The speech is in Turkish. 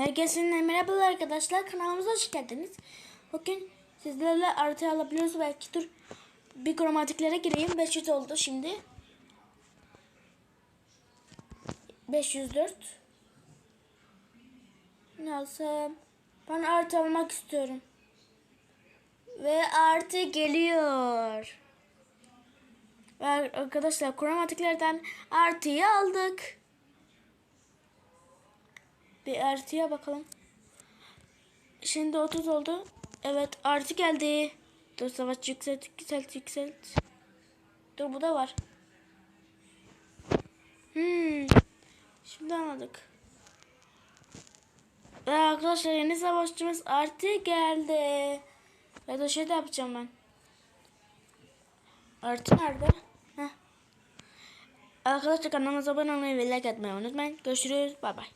Herkese merhabalar arkadaşlar. Kanalımıza hoş geldiniz. Bugün sizlerle artı alabiliyoruz. Belki dur bir kromatiklere gireyim. 500 oldu şimdi. 504. Ne alsam? Ben artı almak istiyorum. Ve artı geliyor. Arkadaşlar kromatiklerden artıyı aldık. Bir artıya bakalım. Şimdi 30 oldu. Evet artı geldi. Dur savaş yükselt yükselt yükselt. Dur bu da var. Hmm. Şimdi anladık. Ve arkadaşlar yeni savaşçımız artı geldi. Ya da şey de yapacağım ben. Artı nerede? Heh. Arkadaşlar kanalımıza abone olmayı ve like atmayı unutmayın. Görüşürüz. Bay bay.